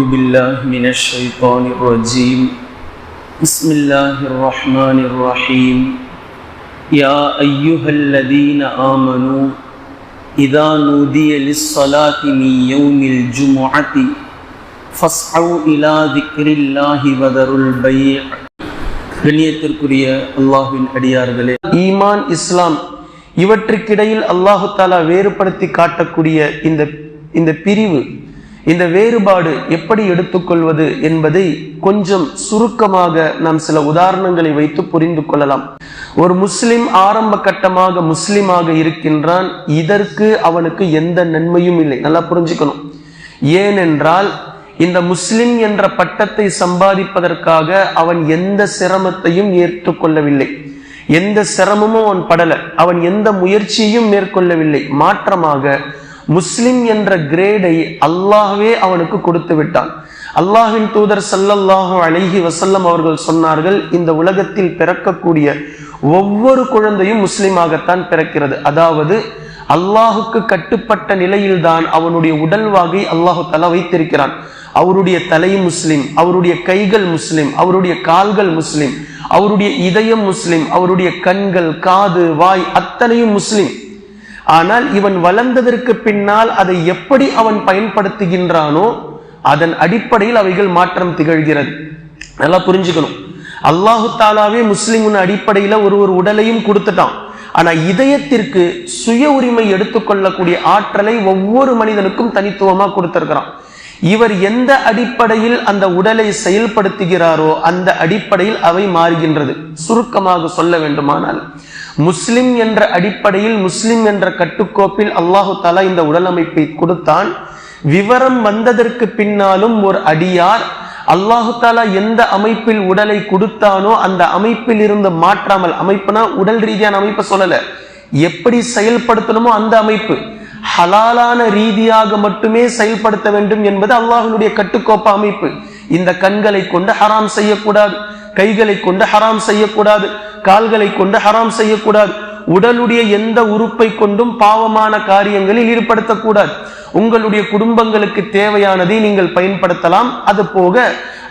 أعوذ بالله من الشيطان الرجيم بسم الله الرحمن الرحيم يا أيها الذين آمنوا إذا نودي للصلاة من يوم الجمعة فاسعوا إلى ذكر الله وذروا البيع கண்ணியத்திற்குரிய அல்லாஹ்வின் அடியார்களே ஈமான் இஸ்லாம் இவற்றுக்கிடையில் அல்லாஹு தாலா வேறுபடுத்தி காட்டக்கூடிய இந்த இந்த பிரிவு இந்த வேறுபாடு எப்படி எடுத்துக்கொள்வது என்பதை கொஞ்சம் சுருக்கமாக நாம் சில உதாரணங்களை வைத்து புரிந்து கொள்ளலாம். ஒரு முஸ்லிம் ஆரம்ப கட்டமாக முஸ்லிமாக இருக்கின்றான் இதற்கு அவனுக்கு எந்த நன்மையும் இல்லை. நல்லா புரிஞ்சுக்கணும். ஏனென்றால் இந்த முஸ்லிம் என்ற பட்டத்தை சம்பாதிப்பதற்காக அவன் எந்த சிரமத்தையும் ஏற்றுக்கொள்ளவில்லை. எந்த சிரமமும் அவன் படல. அவன் எந்த முயற்சியும் மேற்கொள்ளவில்லை. மாற்றமாக முஸ்லிம் என்ற கிரேடை அல்லாஹ்வே அவனுக்கு கொடுத்து விட்டான். அல்லாஹின் தூதர் சல்லல்லாஹு அழகி வசல்லம் அவர்கள் சொன்னார்கள் இந்த உலகத்தில் பிறக்கக்கூடிய ஒவ்வொரு குழந்தையும் முஸ்லிமாகத்தான் பிறக்கிறது. அதாவது அல்லாஹுக்கு கட்டுப்பட்ட நிலையில்தான் அவனுடைய உடல் வாகை அல்லாஹு தலா வைத்திருக்கிறான். அவருடைய தலை முஸ்லிம் அவருடைய கைகள் முஸ்லிம் அவருடைய கால்கள் முஸ்லிம் அவருடைய இதயம் முஸ்லிம் அவருடைய கண்கள் காது வாய் அத்தனையும் முஸ்லிம். ஆனால் இவன் வளர்ந்ததற்கு பின்னால் அதை எப்படி அவன் பயன்படுத்துகின்றானோ அதன் அடிப்படையில் அவைகள் மாற்றம் திகழ்கிறது. நல்லா புரிஞ்சுக்கணும். அல்லாஹு தாலாவே முஸ்லிமின் அடிப்படையில ஒரு ஒரு உடலையும் கொடுத்துட்டான். ஆனா இதயத்திற்கு சுய உரிமை எடுத்துக்கொள்ளக்கூடிய ஆற்றலை ஒவ்வொரு மனிதனுக்கும் தனித்துவமா கொடுத்திருக்கிறான். இவர் எந்த அடிப்படையில் அந்த உடலை செயல்படுத்துகிறாரோ அந்த அடிப்படையில் அவை மாறுகின்றது. சுருக்கமாக சொல்ல வேண்டுமானால் முஸ்லிம் என்ற அடிப்படையில் முஸ்லிம் என்ற கட்டுக்கோப்பில் அல்லாஹு தாலா இந்த உடல் அமைப்பை கொடுத்தான். விவரம் வந்ததற்கு பின்னாலும் ஒரு அடியார் அல்லாஹு தாலா எந்த அமைப்பில் உடலை கொடுத்தானோ அந்த அமைப்பில் இருந்து மாற்றாமல் அமைப்புனா உடல் ரீதியான அமைப்பை சொல்லல. எப்படி செயல்படுத்தணுமோ அந்த அமைப்பு. ஹலாலான ரீதியாக மட்டுமே செயல்படுத்த வேண்டும் என்பது அல்லாஹினுடைய கட்டுக்கோப்ப அமைப்பு. இந்த கண்களை கொண்டு ஹராம் செய்யக்கூடாது. கைகளை கொண்டு ஹராம் செய்யக்கூடாது கால்களை கொண்டு ஹராம் செய்யக்கூடாது உடலுடைய எந்த உறுப்பை கொண்டும் பாவமான காரியங்களில் ஈடுபடுத்தக்கூடாது. உங்களுடைய குடும்பங்களுக்கு தேவையானதை நீங்கள் பயன்படுத்தலாம். அது போக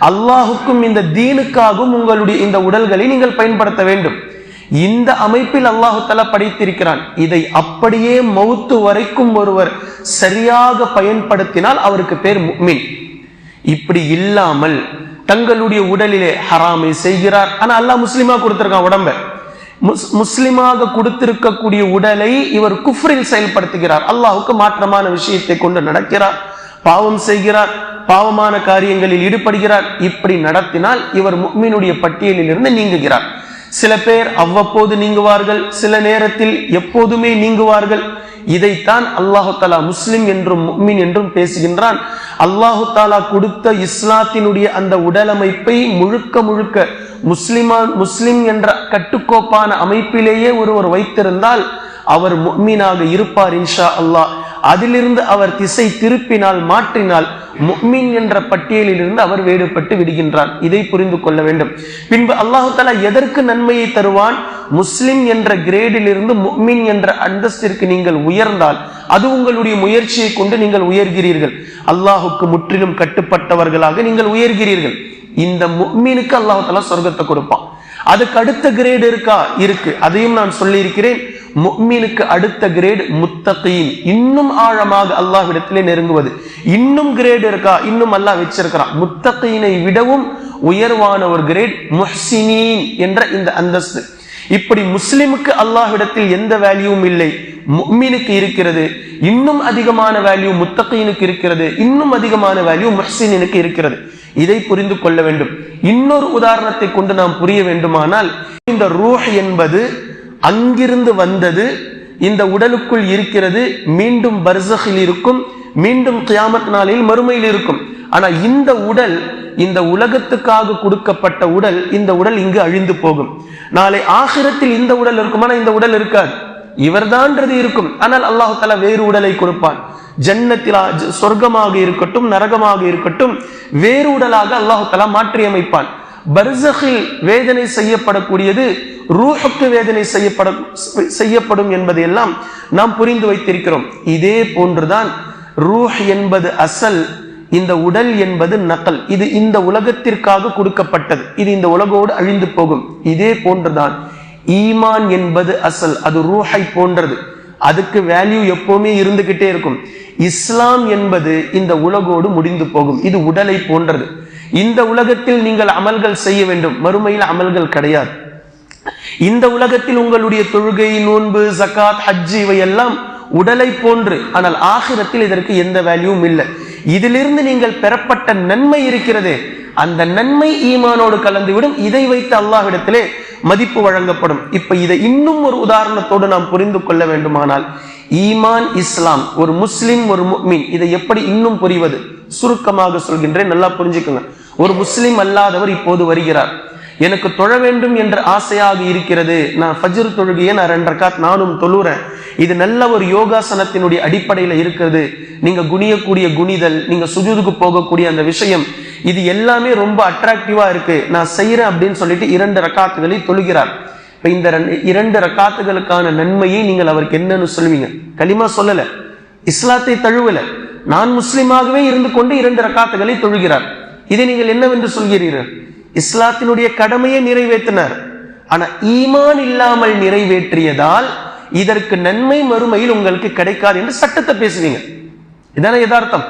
அல்லாஹுக்கும் இந்த தீனுக்காகவும் உங்களுடைய இந்த உடல்களை நீங்கள் பயன்படுத்த வேண்டும். இந்த அமைப்பில் அல்லாஹு தலா படைத்திருக்கிறான். இதை அப்படியே மௌத்து வரைக்கும் ஒருவர் சரியாக பயன்படுத்தினால் அவருக்கு பேர் மின் இப்படி இல்லாமல் தங்களுடைய உடலிலே ஹராமை செய்கிறார். ஆனா அல்லாஹ் முஸ்லீமா கொடுத்திருக்கான் உடம்ப. முஸ்லிமாக கொடுத்திருக்கக்கூடிய உடலை இவர் குஃப்ரில் செயல்படுத்துகிறார். அல்லாஹுக்கு மாற்றமான விஷயத்தை கொண்டு நடக்கிறார். பாவம் செய்கிறார். பாவமான காரியங்களில் ஈடுபடுகிறார். இப்படி நடத்தினால் இவர் முக்மீனுடைய பட்டியலில் இருந்து நீங்குகிறார். சில பேர் அவ்வப்போது நீங்குவார்கள் சில நேரத்தில் எப்போதுமே நீங்குவார்கள். இதைத்தான் அல்லாஹு தாலா முஸ்லிம் என்றும் முக்மின் என்றும் பேசுகின்றான். அல்லாஹு தாலா கொடுத்த இஸ்லாத்தினுடைய அந்த உடலமைப்பை முழுக்க முழுக்க முஸ்லிமான் முஸ்லிம் என்ற கட்டுக்கோப்பான அமைப்பிலேயே ஒருவர் வைத்திருந்தால் அவர் முக்மீனாக இருப்பார் இன்ஷா அல்லாஹ். அதிலிருந்து அவர் திசை திருப்பினால் மாற்றினால் முக்மின் என்ற பட்டியலில் இருந்து அவர் வேறுபட்டு விடுகின்றார். இதை புரிந்து கொள்ள வேண்டும். பின்பு அல்லாஹு தாலா எதற்கு நன்மையை தருவான்? முஸ்லிம் என்ற கிரேடிலிருந்து முக்மின் என்ற அந்தஸ்திற்கு நீங்கள் உயர்ந்தால் அது உங்களுடைய முயற்சியை கொண்டு நீங்கள் உயர்கிறீர்கள். அல்லாஹுக்கு முற்றிலும் கட்டுப்பட்டவர்களாக நீங்கள் உயர்கிறீர்கள். இந்த முக்மீனுக்கு அல்லாஹு தாலா சொர்க்கத்தை கொடுப்பான். அதுக்கு அடுத்த கிரேடு இருக்கா? இருக்கு. அதையும் நான் சொல்லி இருக்கிறேன் முக்மீனுக்கு அடுத்த கிரேட் முத்தகீன். இன்னும் ஆழமாக அல்லாஹ்விடத்திலே நெருங்குவது. இன்னும் கிரேட் இருக்கா? இன்னும் அல்லாஹ் வச்சிருக்கிறான். முத்தகீனை விடவும் உயர்வான ஒரு கிரேட் முஹ்சினீன் என்ற இந்த அந்தஸ்து. இப்படி முஸ்லிமுக்கு அல்லாஹ்விடத்தில் எந்த வேல்யூவும் இல்லை. முக்மீனுக்கு இருக்கிறது. இன்னும் அதிகமான வேல்யூ முத்தகீனுக்கு இருக்கிறது. இன்னும் அதிகமான வேல்யூ முஹ்சினுக்கு இருக்கிறது. இதை புரிந்து கொள்ள வேண்டும். இன்னொரு உதாரணத்தை கொண்டு நாம் புரிய வேண்டுமானால் இந்த ரூஹ் என்பது அங்கிருந்து வந்தது இந்த உடலுக்குள் இருக்கிறது மீண்டும் பர்சகில் இருக்கும் மீண்டும் கியாமத் நாளில் மறுமையில் இருக்கும். ஆனா இந்த உடல் இந்த உலகத்துக்காக கொடுக்கப்பட்ட உடல் இந்த உடல் இங்கு அழிந்து போகும். நாளை ஆகிரத்தில் இந்த உடல் இருக்குமானா இந்த உடல் இருக்காது. இவர்தான்றது இருக்கும். ஆனால் அல்லாஹு தலா வேறு உடலை கொடுப்பான். ஜன்னத்திலா சொர்க்கமாக இருக்கட்டும் நரகமாக இருக்கட்டும் வேறு உடலாக அல்லாஹு தலா மாற்றி அமைப்பான் பர்சகில் வேதனை செய்யப்படக்கூடியது ரூஹுக்கு வேதனை செய்யப்படும் செய்யப்படும் என்பதையெல்லாம் நாம் புரிந்து வைத்திருக்கிறோம். இதே போன்றுதான் ரூஹ் என்பது அசல் இந்த உடல் என்பது நக்கல் இது இந்த உலகத்திற்காக கொடுக்கப்பட்டது. இது இந்த உலகோடு அழிந்து போகும். இதே போன்றுதான் ஈமான் என்பது அசல் அது ரூஹை போன்றது. அதுக்கு வேல்யூ எப்பவுமே இருந்துகிட்டே இருக்கும். இஸ்லாம் என்பது இந்த உலகோடு முடிந்து போகும். இது உடலை போன்றது. இந்த உலகத்தில் நீங்கள் அமல்கள் செய்ய வேண்டும். மறுமையில் அமல்கள் கிடையாது. இந்த உலகத்தில் உங்களுடைய தொழுகை நோன்பு ஜகாத் ஹஜ் இவையெல்லாம் உடலை போன்று ஆனால் ஆகிரத்தில் இதற்கு எந்த வேல்யூவும் இல்லை. இதிலிருந்து நீங்கள் பெறப்பட்ட நன்மை இருக்கிறதே அந்த நன்மை ஈமானோடு கலந்துவிடும். இதை வைத்து அல்லாஹ்விடத்திலே மதிப்பு வழங்கப்படும். இப்ப இதை இன்னும் ஒரு உதாரணத்தோடு நாம் புரிந்து கொள்ள வேண்டுமானால் ஈமான் இஸ்லாம் ஒரு முஸ்லிம் ஒரு மீன் இதை எப்படி இன்னும் புரிவது? சுருக்கமாக சொல்கின்றேன். நல்லா புரிஞ்சுக்கோங்க. ஒரு முஸ்லிம் அல்லாதவர் இப்போது வருகிறார். எனக்கு தொழ வேண்டும் என்ற ஆசையாக இருக்கிறது. நான் ஃபஜ்ர் தொழுகையை நான் ரெண்டு ரக்காத் நானும் தொழுறேன். இது நல்ல ஒரு யோகாசனத்தினுடைய அடிப்படையில் இருக்கிறது. நீங்க குனியக்கூடிய குனிதல் நீங்க சுஜூதுக்கு போகக்கூடிய அந்த விஷயம் இது எல்லாமே ரொம்ப அட்ராக்டிவா இருக்கு. நான் செய்யறேன் அப்படின்னு சொல்லிட்டு இரண்டு ரக்காத்துகளை தொழுகிறார். இப்ப இந்த ரெண்டு இரண்டு ரக்காத்துகளுக்கான நன்மையை நீங்கள் அவருக்கு என்னன்னு சொல்லுவீங்க. களிமா சொல்லல. இஸ்லாத்தை தழுவல. நான் முஸ்லீமாகவே இருந்து கொண்டு இரண்டு ரக்காத்துகளை தொழுகிறார். இதை நீங்கள் என்னவென்று சொல்கிறீர்கள்? இஸ்லாத்தினுடைய கடமையை நிறைவேற்றினார். ஆனா ஈமான் இல்லாமல் நிறைவேற்றியதால் இதற்கு நன்மை மறுமையில் உங்களுக்கு கிடைக்காது என்று சட்டத்தை பேசுவீங்க. இதான யதார்த்தம்.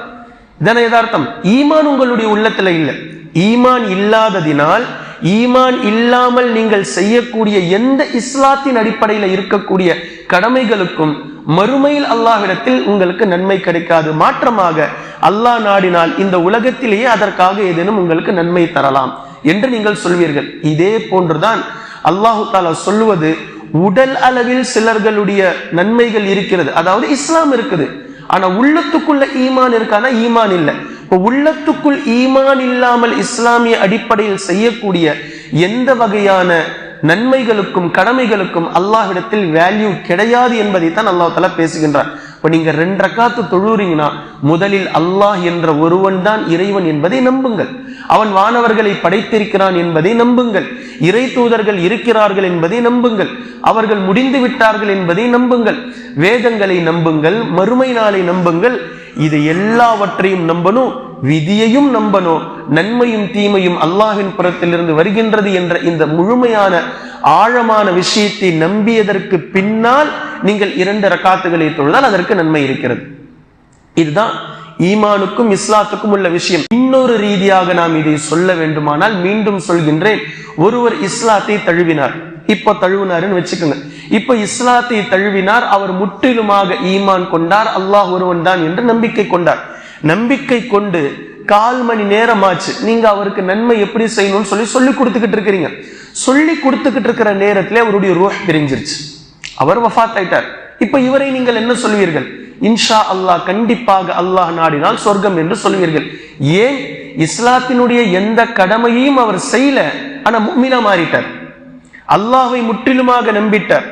இதான யதார்த்தம். ஈமான் உங்களுடைய உள்ளத்துல இல்லை. ஈமான் இல்லாததினால் ஈமான் இல்லாமல் நீங்கள் செய்யக்கூடிய எந்த இஸ்லாத்தின் அடிப்படையில் இருக்கக்கூடிய கடமைகளுக்கும் மறுமையில் அல்லாஹ்விடத்தில் உங்களுக்கு நன்மை கிடைக்காது. மாற்றமாக அல்லாஹ் நாடினால் இந்த உலகத்திலேயே அதற்காக ஏதேனும் உங்களுக்கு நன்மை தரலாம் என்று நீங்கள் சொல்வீர்கள். இதே போன்றுதான் அல்லாஹு தாலா சொல்லுவது உடல் அளவில் சிலர்களுடைய நன்மைகள் இருக்கிறது. அதாவது இஸ்லாம் இருக்குது. ஆனா உள்ளத்துக்குள்ள ஈமான் இருக்கானா ஈமான் இல்லை. இப்போ உள்ளத்துக்குள் ஈமான் இல்லாமல் இஸ்லாமிய அடிப்படையில் செய்யக்கூடிய எந்த வகையான நன்மைகளுக்கும் கடமைகளுக்கும் அல்லாஹ்விடத்தில் வேல்யூ கிடையாது என்பதை தான் அல்லாஹ் தலா பேசுகின்றார் இப்போ நீங்கள் ரெண்டு ரக்காத்து தொழுறீங்கன்னா முதலில் அல்லாஹ் என்ற ஒருவன் தான் இறைவன் என்பதை நம்புங்கள். அவன் வானவர்களை படைத்திருக்கிறான் என்பதை நம்புங்கள். இறை தூதர்கள் இருக்கிறார்கள் என்பதை நம்புங்கள். அவர்கள் முடிந்து விட்டார்கள் என்பதை நம்புங்கள். வேதங்களை நம்புங்கள் மறுமை நாளை நம்புங்கள். இது எல்லாவற்றையும் நம்பணும் விதியையும் நம்பணும். நன்மையும் தீமையும் அல்லாஹின் புறத்திலிருந்து வருகின்றது என்ற இந்த முழுமையான ஆழமான விஷயத்தை நம்பியதற்கு பின்னால் நீங்கள் இரண்டு ரக்காத்துகளை தொழுதால் அதற்கு நன்மை இருக்கிறது. இதுதான் ஈமானுக்கும் இஸ்லாத்துக்கும் உள்ள விஷயம். இன்னொரு ரீதியாக நாம் இதை சொல்ல வேண்டுமானால் மீண்டும் சொல்கின்றேன். ஒருவர் இஸ்லாத்தை தழுவினார். இப்ப தழுவினாருன்னு வச்சுக்கோங்க. இப்ப இஸ்லாத்தை தழுவினார் அவர் முற்றிலுமாக ஈமான் கொண்டார் அல்லாஹ் ஒருவன் தான் என்று நம்பிக்கை கொண்டார். நம்பிக்கை கொண்டு கால் மணி நேரம் ஆச்சு நீங்க அவருக்கு நன்மை எப்படி செய்யணும்னு சொல்லி சொல்லி கொடுத்துக்கிட்டு இருக்கிறீங்க. சொல்லி கொடுத்துக்கிட்டு இருக்கிற நேரத்துல அவருடைய ரூஹ் பிரிஞ்சிருச்சு. அவர் வஃத் ஆயிட்டார் இப்ப இவரை நீங்கள் என்ன சொல்வீர்கள்? இன்ஷா அல்லாஹ் கண்டிப்பாக அல்லாஹ் நாடினால் சொர்க்கம் என்று சொல்வீர்கள். ஏன்? இஸ்லாத்தினுடைய எந்த கடமையையும் அவர் செய்யல ஆனா மும்மினா மாறிட்டார். அல்லாவை முற்றிலுமாக நம்பிட்டார்.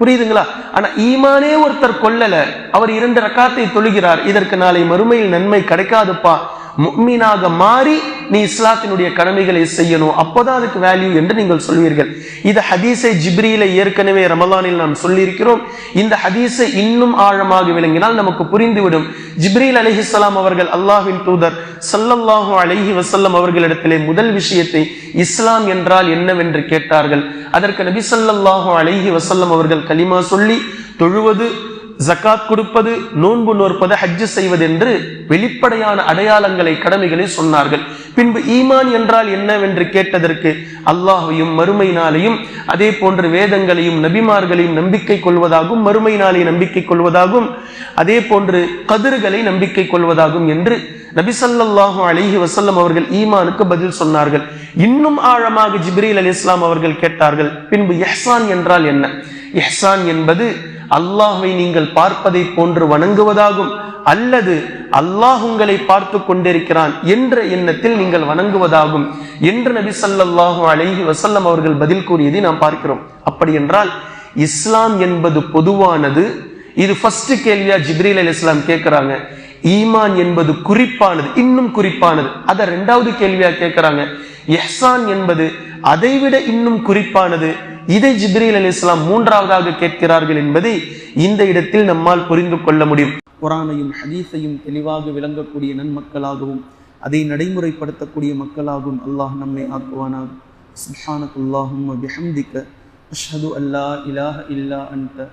புரியுதுங்களா? ஆனா ஈமானே ஒருத்தர் கொல்லல. அவர் இரண்டு ரக்காத்தை தொழுகிறார். இதற்கு நாளை மறுமையில் நன்மை கிடைக்காதுப்பா. முக்மீனாக மாறி நீ இஸ்லாத்தினுடைய கடமைகளை செய்யணும். அப்போதான் அதுக்கு வேல்யூ என்று நீங்கள் சொல்வீர்கள். இது ஹதீஸை ஜிப்ரியில ஏற்கனவே ரமலானில் நாம் சொல்லியிருக்கிறோம். இந்த ஹதீஸை இன்னும் ஆழமாக விளங்கினால் நமக்கு புரிந்துவிடும். ஜிப்ரீல் அலிஹிஸ்லாம் அவர்கள் அல்லாஹின் தூதர் சல்லல்லாஹு அலஹி வசல்லம் அவர்களிடத்திலே முதல் விஷயத்தை இஸ்லாம் என்றால் என்னவென்று கேட்டார்கள். அதற்கு நபி சல்லல்லாஹு அலஹி வசல்லம் அவர்கள் கலிமா சொல்லி தொழுவது ஜக்காத் கொடுப்பது நோன்பு நோற்பது ஹஜ்ஜு செய்வது என்று வெளிப்படையான அடையாளங்களை கடமைகளை சொன்னார்கள். பின்பு ஈமான் என்றால் என்னவென்று கேட்டதற்கு அல்லாஹையும் மறுமை நாளையும் அதே போன்று வேதங்களையும் நபிமார்களையும் நம்பிக்கை கொள்வதாகவும் மறுமை நாளை நம்பிக்கை கொள்வதாகும் அதே போன்று கதிர்களை நம்பிக்கை கொள்வதாகும் என்று நபிசல்லாஹு அலிஹி வசல்லம் அவர்கள் ஈமானுக்கு பதில் சொன்னார்கள். இன்னும் ஆழமாக ஜிப்ரீல் அலி இஸ்லாம் அவர்கள் கேட்டார்கள். பின்பு எஹ்சான் என்றால் என்ன? எஹ்சான் என்பது அல்லாஹை நீங்கள் பார்ப்பதை போன்று வணங்குவதாகும். அல்லது அல்லாஹ் உங்களை பார்த்து கொண்டிருக்கிறான் என்ற எண்ணத்தில் நீங்கள் வணங்குவதாகும். என்று நபி சல்லாஹு அலைஹி வசல்லம் அவர்கள் பதில் கூறியதை நாம் பார்க்கிறோம். அப்படி என்றால் இஸ்லாம் என்பது பொதுவானது. இது ஃபர்ஸ்ட் கேள்வியா ஜிப்ரீல் அலி இஸ்லாம் கேட்கிறாங்க. ஈமான் என்பது குறிப்பானது இன்னும் குறிப்பானது. அதை ரெண்டாவது கேள்வியா கேட்கிறாங்க. எஹ்சான் என்பது அதைவிட இன்னும் குறிப்பானது. இதை ஜிப்ரீல் அலி இஸ்லாம் மூன்றாவதாக கேட்கிறார்கள் என்பதை இந்த இடத்தில் நம்மால் புரிந்து கொள்ள முடியும். குரானையும் ஹதீஸையும் தெளிவாக விளங்கக்கூடிய நன்மக்களாகவும் அதை நடைமுறைப்படுத்தக்கூடிய மக்களாகவும் அல்லாஹ் நம்மை ஆக்குவானாக. அஷ்ஹது அல்லா இலாஹ இல்லா அன்த